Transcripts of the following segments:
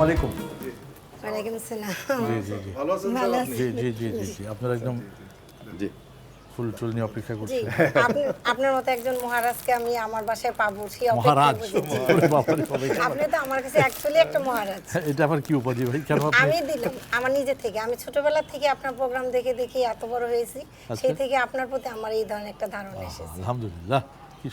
আসসালামু আলাইকুম। ওয়ালাইকুম আসসালাম। জি জি জি। ভালো আছেন ভালো স্যার আছি। জি জি জি জি জি। আপনারা একদম জি। ফুল চুল নিয়ে অপেক্ষা জি। আপনার মতো একজন মহারাজকে আমি আমার বাসায় পাবো সেই মহারাজ। এটা- আপনি তো আমার কাছে অ্যাকচুয়ালি একটা মহারাজ। এটা আবার কি উপাধি ভাই? কেন আমি দিলাম আমার নিজে থেকে। আমি ছোটবেলা থেকে আপনার প্রোগ্রাম দেখে দেখে এত বড় হয়েছি সেই থেকে আপনার প্রতি আমার এই ধরনের একটা ধারণা এসেছে। আলহামদুলিল্লাহ। কি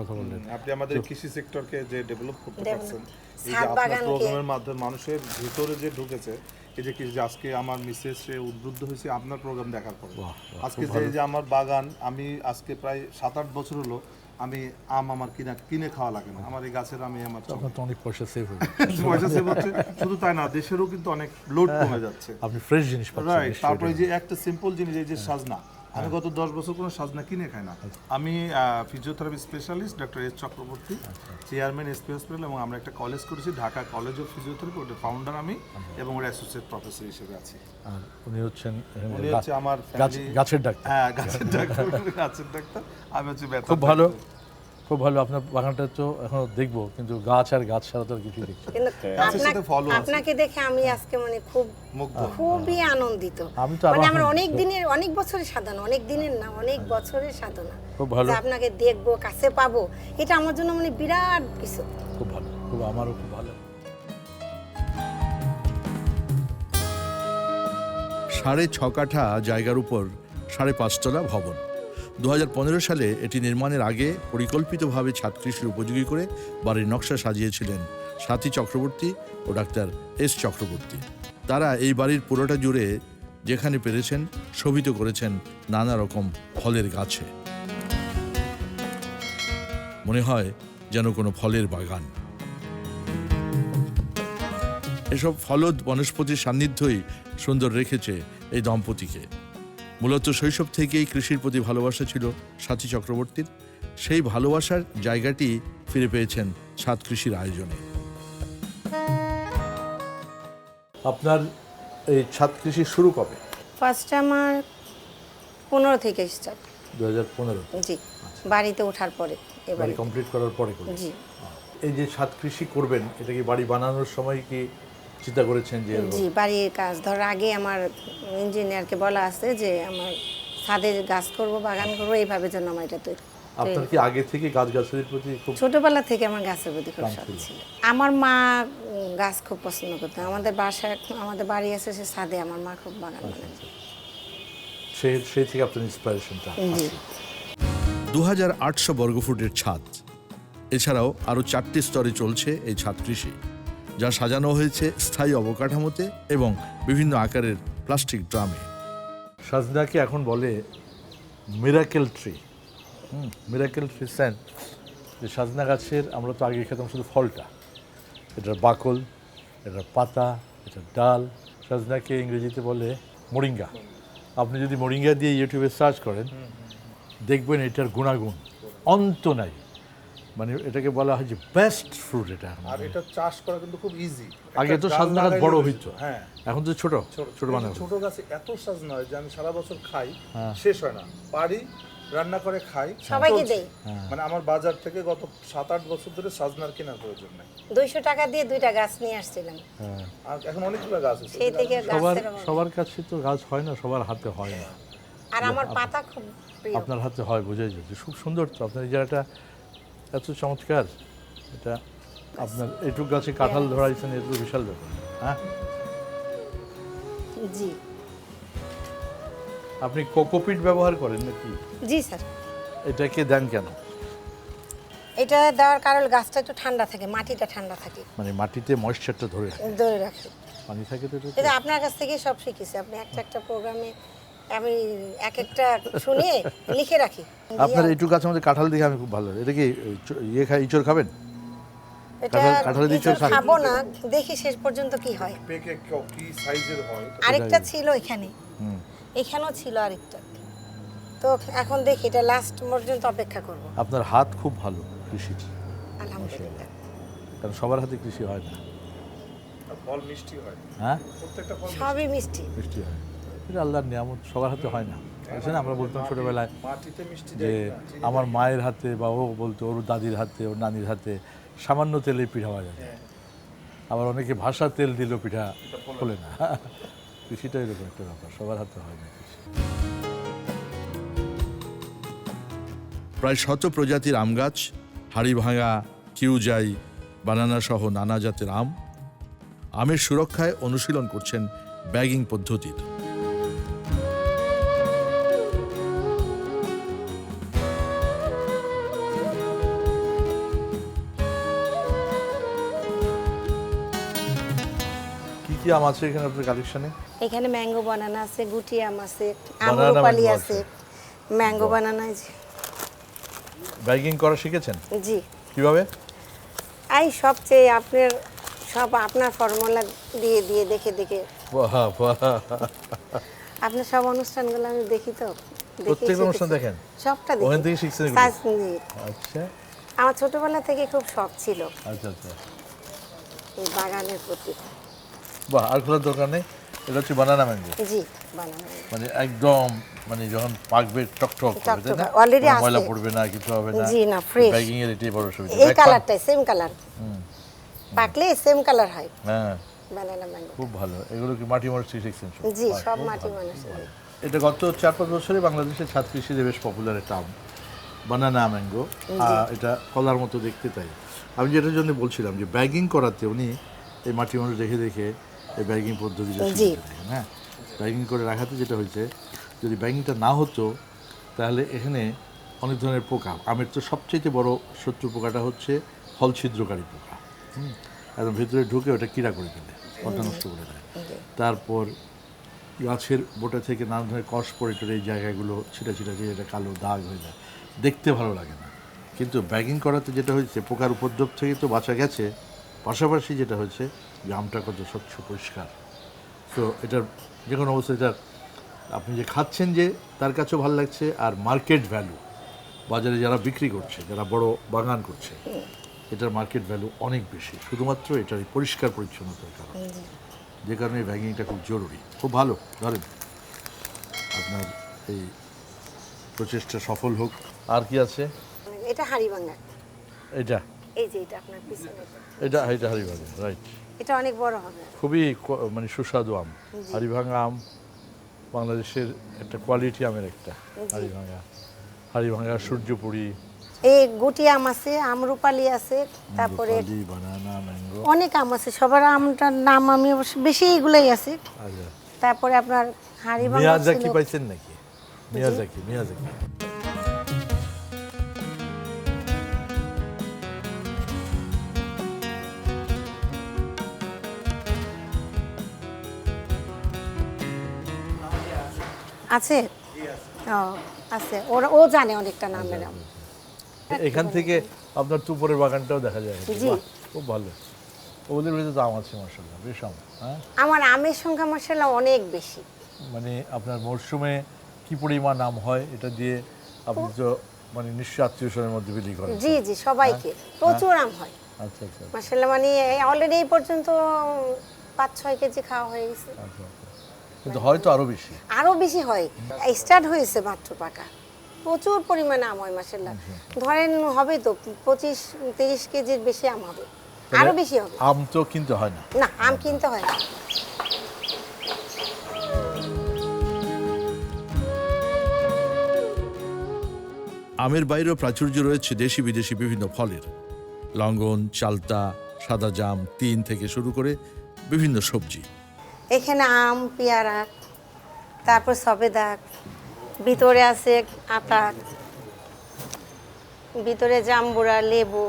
কথা বললেন? আপনি আমাদের কৃষি সেক্টরকে যে ডেভেলপ করতে পারছেন এই যে আপনার প্রোগ্রামের মাধ্যমে মানুষের ভিতরে যে ঢুকেছে এই যে আজকে আমার মিসেস সে উদ্বুদ্ধ হয়েছে আপনার প্রোগ্রাম দেখার পর। আজকে যে যে আমার বাগান আমি আজকে প্রায় সাত আট বছর হলো আমি আম আমার কিনা কিনে খাওয়া লাগে না। আমার এই গাছের আমি আমার আপনার তো অনেক পয়সা সেভ হয়ে পয়সা সেভ হচ্ছে শুধু তাই না দেশেরও কিন্তু অনেক লোড কমে যাচ্ছে। আপনি ফ্রেশ জিনিস পাচ্ছেন রাইট তারপরে যে একটা সিম্পল জিনিস এই যে সাজনা। আমি গত দশ বছর কোনো সাজনা কিনে খাই না। আমি physiotherapy specialist doctor S Chakraborty chairman SP hospital এবং আমরা একটা কলেজ করেছি ঢাকা কলেজ অফ ফিজিওথেরাপি ওটা ফাউন্ডার আমি এবং ওর অ্যাসোসিয়েট প্রফেসর হিসেবে আছি। আর উনি হচ্ছেন উনি হচ্ছে আমার গাছের ডাক্তার। হ্যাঁ গাছের ডাক্তার গাছের ডাক্তার। আমি হচ্ছে ব্যথা খুব ভালো। খুব ভালো আপনার বাগানটা তো এখনও দেখব কিন্তু গাছ আর গাছ ছাড়া তো আর কিছুই দেখছি কিন্তু আপনাকে- আপনাকে দেখে আমি আজকে মানে খুব খুবই আনন্দিত। আমি তো মানে আমার অনেক দিনের অনেক বছরের সাধনা অনেক দিনের না অনেক বছরের সাধনা। খুব ভালো। যে আপনাকে দেখব কাছে পাবো এটা আমার জন্য মানে বিরাট কিছু। খুব ভালো খুব আমারও খুব ভালো। সাড়ে ছ কাঠা জায়গার উপর সাড়ে পাঁচতলা ভবন। দু হাজার পনেরো সালে এটি নির্মাণের আগে পরিকল্পিতভাবে ছাদ কৃষির উপযোগী করে বাড়ির নকশা সাজিয়েছিলেন সাথী চক্রবর্তী ও ডাক্তার এস চক্রবর্তী। তারা এই বাড়ির পুরোটা জুড়ে যেখানে পেরেছেন শোভিত করেছেন নানা রকম ফলের গাছে। মনে হয় যেন কোনো ফলের বাগান। এসব ফলদ বনস্পতির সান্নিধ্যই সুন্দর রেখেছে এই দম্পতিকে। মূলত শৈশব থেকেই কৃষির প্রতি ভালোবাসা ছিল সাথী চক্রবর্তীর। সেই ভালোবাসার জায়গাটি ফিরে পেয়েছেন ছাদ কৃষির আয়োজনে। আপনার এই ছাদ কৃষি শুরু কবে? ফার্স্ট আমার পনেরো থেকে স্টার্ট দু হাজার পনেরো। জি বাড়িতে ওঠার পরে এবারে। বাড়ি কমপ্লিট করার পরে জি। এই যে ছাদ কৃষি করবেন এটা কি বাড়ি বানানোর সময় কি চিন্তা করেছেন যে জি বাড়ির কাজ। ধর আগে আমার ইঞ্জিনিয়ারকে বলা আছে যে আমার ছাদে গাছ করব বাগান করব এইভাবে যেন আমার এটা তৈরি আপনার কি আগে থেকে গাছ গাছের প্রতি খুব ছোটবেলা থেকে আমার গাছের প্রতি খুব শখ ছিল। আমার মা গাছ খুব পছন্দ করতো আমাদের বাসায় আমাদের বাড়ি আছে সে ছাদে আমার মা খুব বাগান বানায় সেই সেই থেকে আপনার ইন্সপিরেশনটা জি। দু হাজার আটশো বর্গফুটের ছাদ। এছাড়াও আরও চারটি স্তরে চলছে এই ছাদ কৃষি। যা সাজানো হয়েছে স্থায়ী অবকাঠামোতে এবং বিভিন্ন আকারের প্লাস্টিক ড্রামে। সাজনাকে এখন বলে মিরাকেল ট্রি? মিরাকেল ট্রি স্যান্ড যে সাজনা গাছের, আমরা তো আগে খেতাম শুধু ফলটা। এটার বাকল, এটার পাতা, এটার ডাল, সাজনাকে ইংরেজিতে বলে মরিঙ্গা। আপনি যদি মরিঙ্গা দিয়ে ইউটিউবে সার্চ করেন, দেখবেন এটার গুণাগুণ অন্ত নাই। মানে এটাকে বলা হয় যে বেস্ট ফ্রুট এটা আর এটা চাষ করা কিন্তু খুব ইজি আগে তো সাজনা গাছ বড় হইতো। হ্যাঁ। এখন তো ছোট ছোট মানে ছোট গাছে এত সাজনা হয় যে আমি সারা বছর খাই হ্যাঁ। শেষ হয় না। পারি রান্না করে খাই সবাইকে দেই। মানে আমার বাজার থেকে গত সাত আট বছর ধরে সাজনার কেনার প্রয়োজন নেই। দুইশো টাকা দিয়ে দুইটা গাছ নিয়ে আসছিলাম। হ্যাঁ। আর এখন অনেকগুলো গাছ আছে। সেই থেকে সবার সবার কাছে তো গাছ হয় না সবার হাতে হয় না। আর আমার পাতা খুব আপনার হাতে হয় বোঝাই যাচ্ছে। খুব সুন্দর তো। আপনার এই জায়গাটা এত চমৎকার। এটা আপনার এইটুক গাছে কাঁঠাল ধরাইছেন এত বিশাল ব্যাপার হ্যাঁ? জি। আপনি কোকোপিট ব্যবহার করেন নাকি? জি স্যার। এটাকে দেন কেন? এটা দেওয়ার কারণ গাছটা একটু ঠান্ডা থাকে মাটিটা ঠান্ডা থাকে। মানে মাটিতে ময়েশ্চারটা ধরে রাখে। ধরে রাখে। পানি থাকে তো এটা আপনার কাছ থেকে সব শিখেছি। আপনি একটা একটা প্রোগ্রামে আমি এক একটা শুনে লিখে রাখি। আপনার এইটুক গাছের মধ্যে কাঁঠাল দেখে আমি খুব ভালো লাগে। এটা কি ইয়ে খাই ইঁচড় খাবেন? এটা কাঁঠাল- ইঁচড় খাব না দেখি শেষ পর্যন্ত কি হয়। পেকে কি সাইজের হয়? আরেকটা ছিল এখানে। হুম। এখানেও ছিল আরেকটা। তো এখন দেখি এটা লাস্ট পর্যন্ত অপেক্ষা করব। আপনার হাত খুব ভালো কৃষি। আলহামদুলিল্লাহ। কারণ সবার হাতে কৃষি হয় না। ফল মিষ্টি হয়। হ্যাঁ? প্রত্যেকটা ফল সবই মিষ্টি। মিষ্টি হয়। এটা আল্লাহর নিয়ামত সবার হাতে হয় না। বুঝছেন আমরা বলতাম ছোটবেলায় যে আমার মায়ের হাতে বা ও বলতো ওর দাদির হাতে ওর নানির হাতে সামান্য তেলে পিঠা ভাজা যায়। আবার অনেকে ভাষা তেল দিল পিঠা ফোলে না। কৃষিটা এরকম একটা ব্যাপার সবার হাতে হয় না প্রায় শত প্রজাতির আম গাছ হাড়িভাঙা কিউজাই বানানা সহ নানা জাতের আম আমের সুরক্ষায় অনুশীলন করছেন ব্যাগিং পদ্ধতির। কি আম আছে এখানে আপনার কালেকশনে এখানে ম্যাঙ্গো বানানা আছে গুটি আম আছে আমরুপালি আছে। ম্যাঙ্গো বানানা আছে ব্যাগিং করা শিখেছেন? জি। কীভাবে? এই সবচেয়ে আপনার সব আপনার ফর্মুলা দিয়ে দিয়ে দেখে দেখে। বাহ বাহ। আপনার সব অনুষ্ঠানগুলো আমি দেখি তো প্রত্যেক অনুষ্ঠান দেখেন? সবটা ওখান দেখি থেকে শিখছেন। আচ্ছা। আমার ছোটবেলা থেকে খুব শখ ছিল। আচ্ছা আচ্ছা। এই বাগানের প্রতি। বাহ আর খোলার দরকার নেই। এটা হচ্ছে বানানা ম্যাঙ্গো জি মানে একদম মানে যখন পাকবে টকটক করবে তাই না। Already কোনো ময়লা পড়বে না কিছু হবে না। জি, না, fresh। ব্যাগিং এর এটাই বড় সুবিধা। এই কালারটাই সেম কালার পাকলে সেম কালার হয়। হ্যাঁ। বানানা ম্যাঙ্গো খুব ভালো। এগুলো কি মাটি মরিচ শিখছেন জি সব মাটি ভালো। মানুষের এটা গত চার পাঁচ বছরে বাংলাদেশের ছাদ কৃষিতে বেশ পপুলার একটা আম। বানানা ম্যাঙ্গো এটা কলার মতো দেখতে তাই। আমি যেটার জন্য বলছিলাম যে ব্যাগিং করাতে উনি এই মাটি মানুষ দেখে দেখে এই ব্যাগিং পদ্ধতিটা হ্যাঁ ব্যাগিং করে রাখাতে যেটা হয়েছে যদি ব্যাগিংটা না হতো তাহলে এখানে অনেক ধরনের পোকা আমের তো সবচেয়ে বড় শত্রু পোকাটা হচ্ছে ফল ছিদ্রকারী পোকা হুম? একদম ভিতরে ঢুকে ওটা কিরা করে ফেলে পাতা নষ্ট করে দেয়। তারপর গাছের বোটা থেকে নানা ধরনের কষ পড়ে টরে এই জায়গাগুলো ছিটা ছিটা ছিটা এটা কালো দাগ হয়ে যায় দেখতে ভালো লাগে না। কিন্তু ব্যাগিং করাতে যেটা হয়েছে পোকার উপদ্রব থেকে তো বাঁচা গেছে পাশাপাশি যেটা হয়েছে যে আমটা কত স্বচ্ছ পরিষ্কার। তো এটার যে কোনো অবস্থা এটা আপনি যে খাচ্ছেন যে তার কাছেও ভালো লাগছে আর মার্কেট ভ্যালু বাজারে যারা বিক্রি করছে যারা বড় বাগান করছে এটার মার্কেট ভ্যালু অনেক বেশি। শুধুমাত্র এটার পরিষ্কার পরিচ্ছন্নতার কারণে। যে কারণে এই ব্যাগিংটা খুব জরুরি। খুব ভালো ধরেন। আপনার এই প্রচেষ্টা সফল হোক। আর কি আছে? এটা হাড়িভাঙ্গা। এটা? এই যে এটা আপনার পিছনে। এটা এটা হারিভাঙা রাইট এটা অনেক বড় হবে খুবই মানে সুস্বাদু আম। হারিভাঙা আম বাংলাদেশের একটা কোয়ালিটি আমের একটা হারিভাঙা হারিভাঙা সূর্যপুরি। এই গুটি আম আছে আমরুপালি আছে তারপরে অনেক আম আছে সবার আমটার নাম আমি অবশ্য বেশি এগুলোই আছে। আচ্ছা। তারপরে আপনার হাড়িভাঙ্গা মিয়াজাকি পাইছেন নাকি? Miyazaki Miyazaki. আছে? ও আছে। ওরা ও জানে অনেকটা নামের আম এখান থেকে আপনার তুপরের বাগানটাও দেখা যায়। জি। খুব ভালো। ওদের ভিতরে দাম আছে মার্শাল্লাহ বেশ আম হ্যাঁ? আমার আমের সংখ্যা মশলা অনেক বেশি। মানে আপনার মরশুমে কি পরিমাণ আম হয় এটা দিয়ে আপনি তো মানে নিশ্চয় আত্মীয় স্বজনের মধ্যে বিলি করেন। জি জি সবাইকে। প্রচুর আম হয়। আচ্ছা আচ্ছা। মাসাল্লাহ মানে অলরেডি এই পর্যন্ত পাঁচ ছয় কেজি খাওয়া হয়ে গেছে। আচ্ছা আচ্ছা। কিন্তু হয়তো আরও বেশি। আরও বেশি হয়। স্টার্ট হয়েছে মাত্র পাকা। প্রচুর পরিমাণে আম হয় মাসাল্লাহ ধরেন হবে তো পঁচিশ তিরিশ কেজির বেশি আম হবে। আরও বেশি হবে। আম তো কিনতে হয় না। না আম কিনতে হয় না। আমের বাইরেও প্রাচুর্য রয়েছে দেশি বিদেশি বিভিন্ন ফলের। লঙ্গন চালতা সাদা জাম তিন থেকে শুরু করে বিভিন্ন সবজি। এখানে আম পেয়ারা তারপর সবেদা ভিতরে আছে আটা ভিতরে জাম্বুরা লেবু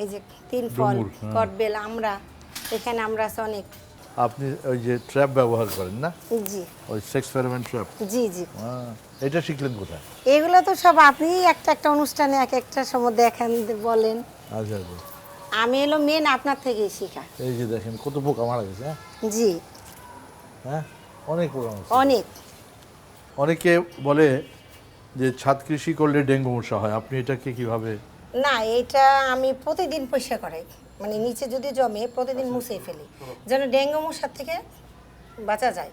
এই যে তিন ফল হ্যাঁ। কটবেল আমরা এখানে আমরা আছে অনেক। আপনি ওই যে ট্র্যাপ ব্যবহার করেন না? জি। ওই সেক্স ফেরোমেন ট্র্যাপ জি জি। এটা শিখলেন কোথায়? এগুলো তো সব আপনি একটা একটা অনুষ্ঠানে এক একটা সময় দেখেন বলেন। আচ্ছা আচ্ছা। আমি এলো মেন আপনার থেকেই শেখা। এই যে দেখেন কত পোকা মারা গেছে হ্যাঁ? জি। হ্যাঁ? অনেক পোকা অনেক। অনেকে বলে যে ছাদ কৃষি করলে ডেঙ্গু মশা হয়। আপনি এটাকে কীভাবে না এটা আমি প্রতিদিন পরিষ্কার করাই। মানে নিচে যদি জমে প্রতিদিন মুছে ফেলি। যেন ডেঙ্গু মশার থেকে বাঁচা যায়।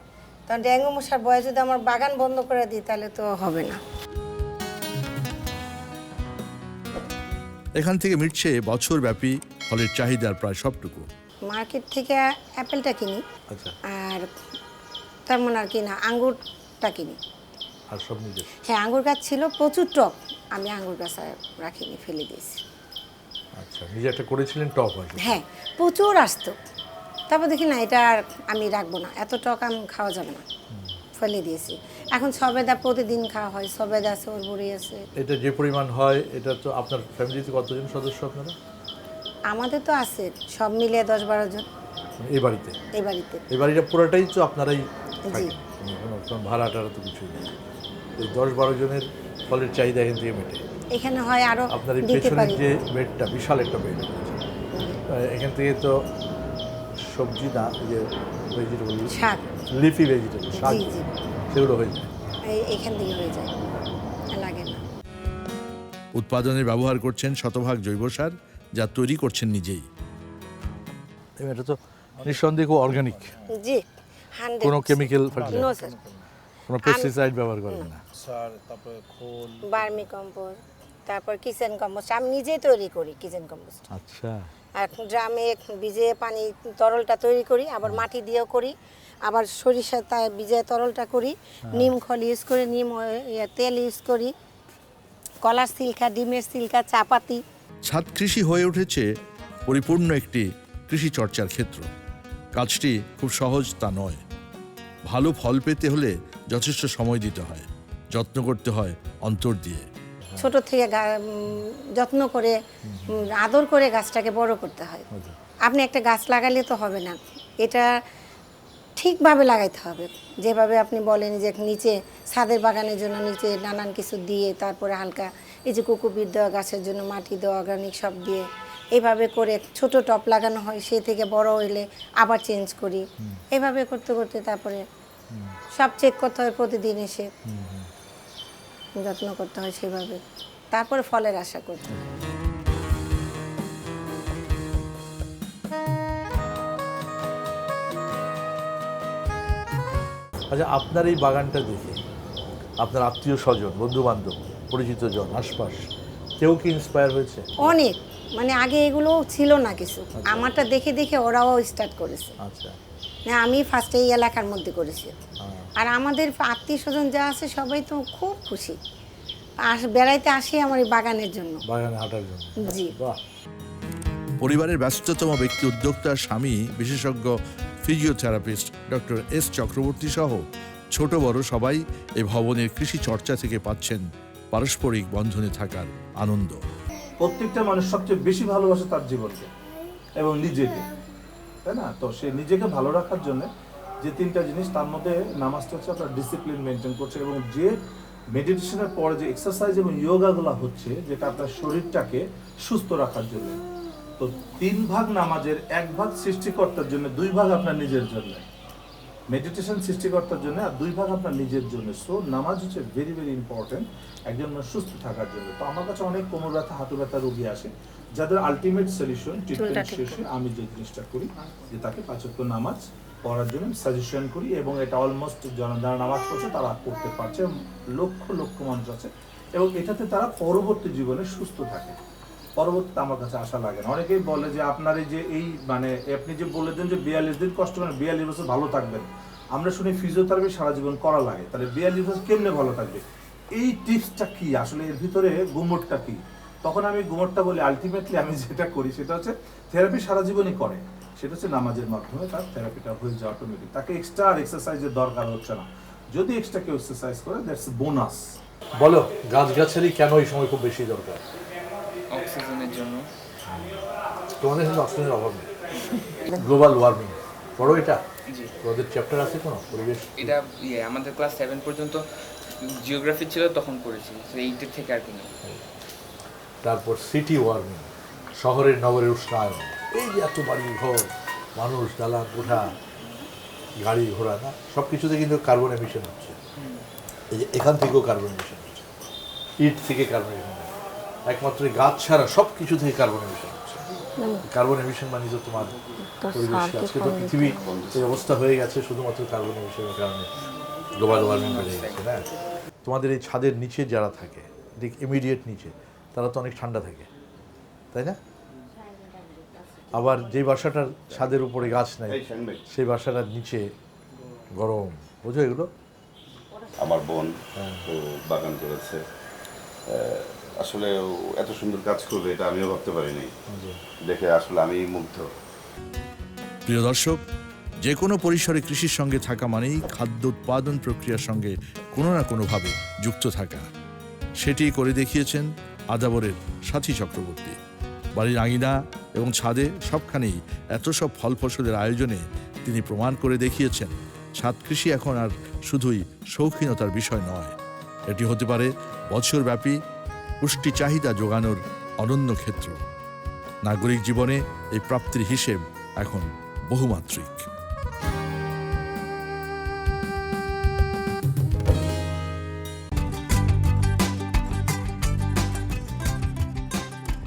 কারণ ডেঙ্গু মশার বয়ে যদি আমার বাগান বন্ধ করে দিই তাহলে তো হবে না। এখান থেকে মিটছে বছরব্যাপী ফলের চাহিদার প্রায় সবটুকু। মার্কেট থেকে অ্যাপেলটা কিনি। আচ্ছা। আর তেমন আর কি না আঙ্গুরটা কিনি। আর সব হ্যাঁ আঙ্গুর গাছ ছিল প্রচুর টক। আমি আঙ্গুর গাছ রাখিনি ফেলে দিয়েছি। আচ্ছা নিজে একটা করেছিলেন হয়তো হ্যাঁ প্রচুর আসতো। তারপর দেখি না এটা আর আমি রাখব না। এত টক আম খাওয়া যাবে না। ফেলে দিয়েছি। এখন সবেদা প্রতিদিন খাওয়া হয় সবেদা আছে ওর বড়ি আছে। এটা যে পরিমাণ হয় এটা তো আপনার ফ্যামিলিতে কতজন সদস্য আপনারা? আমাদের তো আছে সব মিলে দশ বারো জন। এই বাড়িতে? এই বাড়িতে। এই বাড়িটা পুরোটাই তো আপনারাই কোনো ভাড়া টাড়া তো কিছুই নেই। এই দশ বারো জনের ফলের চাহিদা এখান থেকে মেটে। এখানে হয় আরও আপনার এই পেছনের যে বেডটা বিশাল একটা বেড এখান থেকে তো সবজি না যে ভেজিটেবল শাক। লিফি ভেজিটেবল শাক জি। জি সেগুলো হয়ে যায়। এখান থেকে হয়ে যায়। লাগে না। উৎপাদনে ব্যবহার করছেন শতভাগ জৈব সার যা তৈরি করছেন নিজেই। এটা তো নিঃসন্দেহে খুব অর্গানিক জি। কোনো কেমিক্যাল নো ফার্টিলাইজার স্যার কোনো পেস্টিসাইড ব্যবহার করেন না? সার তারপরে খোল। বার্মি কম্পোস্ট তারপর কিচেন কম্পোস্ট। আমি নিজেই তৈরি করি কিচেন কম্পোস্ট। আচ্ছা। আর ড্রামে ভিজে পানি তরলটা তৈরি করি আবার মাটি দিয়েও করি আবার সরিষা তা ভিজে তরলটা করি নিম খল ইউজ করি নিম তেল ইউজ করি কলার সিল্কা ডিমের সিল্কা চাপাতি। ছাদ কৃষি হয়ে উঠেছে পরিপূর্ণ একটি কৃষি চর্চার ক্ষেত্র। কাজটি খুব সহজ তা নয়। ভালো ফল পেতে হলে যথেষ্ট সময় দিতে হয় যত্ন করতে হয় অন্তর দিয়ে। ছোট থেকে যত্ন করে আদর করে গাছটাকে বড় করতে হয়। আপনি একটা গাছ লাগালে তো হবে না। এটা ঠিকভাবে লাগাইতে হবে। যেভাবে আপনি বলেন যে নিচে ছাদের বাগানের জন্য নিচে নানান কিছু দিয়ে তারপরে হালকা এই যে কুকুপির দেওয়া গাছের জন্য মাটি দেওয়া অর্গানিক সব দিয়ে এইভাবে করে ছোট টপ লাগানো হয় সে থেকে বড় হইলে আবার চেঞ্জ করি। এইভাবে করতে করতে তারপরে সব চেক করতে হয় প্রতিদিন এসে। যত্ন করতে হয় সেভাবে। তারপরে ফলের আশা করতে হয় আচ্ছা আপনার এই বাগানটা দেখে আপনার আত্মীয় স্বজন বন্ধু বান্ধব পরিচিত জন আশপাশ কেউ কি ইন্সপায়ার হয়েছে? অনেক। মানে আগে এগুলো ছিল না কিছু। আমারটা দেখে দেখে ওরাও স্টার্ট করেছে। আচ্ছা। না আমি ফার্স্টে এই এলাকার মধ্যে করেছি। আর আমাদের আত্মীয় স্বজন যা আছে সবাই তো খুব খুশি। আস বেড়াইতে আসি আমার এই বাগানের জন্য। বাগানে হাঁটার জন্য। জি। বাহ। পরিবারের ব্যস্ততম ব্যক্তি উদ্যোক্তার স্বামী বিশেষজ্ঞ ফিজিওথেরাপিস্ট ডক্টর এস চক্রবর্তী সহ ছোট বড় সবাই এই ভবনের কৃষি চর্চা থেকে পাচ্ছেন পারস্পরিক বন্ধনে থাকার আনন্দ। প্রত্যেকটা মানুষ সবচেয়ে বেশি ভালোবাসে তার জীবনকে এবং নিজেকে, তাই না? তো সে নিজেকে ভালো রাখার জন্য যে তিনটা জিনিস, তার মধ্যে নামাজটা হচ্ছে আপনার ডিসিপ্লিন মেনটেন করছে এবং যে মেডিটেশনের পরে যে এক্সারসাইজ এবং যোগাগুলো হচ্ছে, যেটা আপনার শরীরটাকে সুস্থ রাখার জন্য। তো তিন ভাগ নামাজের এক ভাগ সৃষ্টিকর্তার জন্য, দুই ভাগ আপনার নিজের জন্য। মেডিটেশন সৃষ্টিকর্তার জন্য আর দুই ভাগ আপনার নিজের জন্য। সো নামাজ হচ্ছে ভেরি ভেরি ইম্পর্টেন্ট একজন মানুষ সুস্থ থাকার জন্য। তো আমার কাছে অনেক কোমর ব্যথা হাঁটু ব্যথা রোগী আসে যাদের আলটিমেট সলিউশন ট্রিটমেন্ট শেষে আমি যে জিনিসটা করি যে তাকে পাঁচক্য নামাজ পড়ার জন্য সাজেশন করি এবং এটা অলমোস্ট যারা নামাজ পড়ছে তারা করতে পারছে লক্ষ লক্ষ মানুষ আছে এবং এটাতে তারা পরবর্তী জীবনে সুস্থ থাকে। পরবর্তীতে আমার কাছে আশা লাগে না। অনেকেই বলে যে আপনার এই যে এই মানে আপনি যে বলে দেন যে বিয়াল্লিশ দিন কষ্ট করেন, বিয়াল্লিশ বছর ভালো থাকবেন। আমরা শুনি ফিজিওথেরাপি সারা জীবন করা লাগে। তাহলে বিয়াল্লিশ বছর কেমনে ভালো থাকবে? এই টিপসটা কি? আসলে এর ভিতরে গুমটটা কি? তখন আমি গুমটটা বলি আলটিমেটলি আমি যেটা করি সেটা হচ্ছে থেরাপি সারা জীবনই করে। সেটা হচ্ছে নামাজের মাধ্যমে তার থেরাপিটা হয়ে যায় অটোমেটিক তাকে এক্সট্রা আর এক্সারসাইজের দরকার হচ্ছে না। যদি এক্সট্রা কেউ এক্সারসাইজ করে দ্যাটস বোনাস বলো, গাছগাছালি কেন এই সময় খুব বেশি দরকার? অক্সিজেনের জন্য। তোমাদের কিন্তু অক্সিজেনের অভাব নেই। গ্লোবাল ওয়ার্মিং পড়ো এটা? জি। তোমাদের চ্যাপ্টার আছে কোনো? পরিবেশ? এটা ইয়ে আমাদের ক্লাস সেভেন পর্যন্ত জিওগ্রাফি ছিল তখন পড়েছি। এইটের থেকে আর কি না তারপর সিটি ওয়ার্মিং শহরের নগরের উষ্ণায়ন। এই যে এত বাড়ি ঘর মানুষ দালান কোঠা গাড়ি ঘোড়া না? সব কিছুতে কিন্তু কার্বন এমিশন হচ্ছে। এই যে এখান থেকেও কার্বন এমিশন হচ্ছে। ইট থেকে কার্বন এমিশন একমাত্র এই গাছ ছাড়া সব কিছু থেকে কার্বন এমিশন হচ্ছে। কার্বন এমিশন মানে তো তোমার পরিবেশ আজকে তো পৃথিবী এই অবস্থা হয়ে গেছে শুধুমাত্র কার্বন এমিশনের কারণে গ্লোবাল ওয়ার্মিং বেড়ে গেছে না? তোমাদের এই ছাদের নিচে যারা থাকে ঠিক ইমিডিয়েট নিচে তারা তো অনেক ঠান্ডা থাকে তাই না? আবার যে বাসাটার ছাদের উপরে গাছ নাই সেই বাসাটার নিচে গরম বোঝো এগুলো? আমার বোন ও বাগান করেছে আসলে এত সুন্দর কাজ করবে এটা আমিও ভাবতে পারিনি। দেখে আসলে আমি মুগ্ধ। প্রিয় দর্শক যে কোনো পরিসরে কৃষির সঙ্গে থাকা মানেই খাদ্য উৎপাদন প্রক্রিয়ার সঙ্গে কোনো না কোনোভাবে যুক্ত থাকা। সেটি করে দেখিয়েছেন আদাবরের সাথী চক্রবর্তী। বাড়ির আঙিনা এবং ছাদে সবখানেই এত সব ফল ফসলের আয়োজনে তিনি প্রমাণ করে দেখিয়েছেন ছাদ কৃষি এখন আর শুধুই শৌখিনতার বিষয় নয়। এটি হতে পারে বছরব্যাপী পুষ্টি চাহিদা যোগানোর অনন্য ক্ষেত্র। নাগরিক জীবনে এই প্রাপ্তির হিসেব এখন বহুমাত্রিক।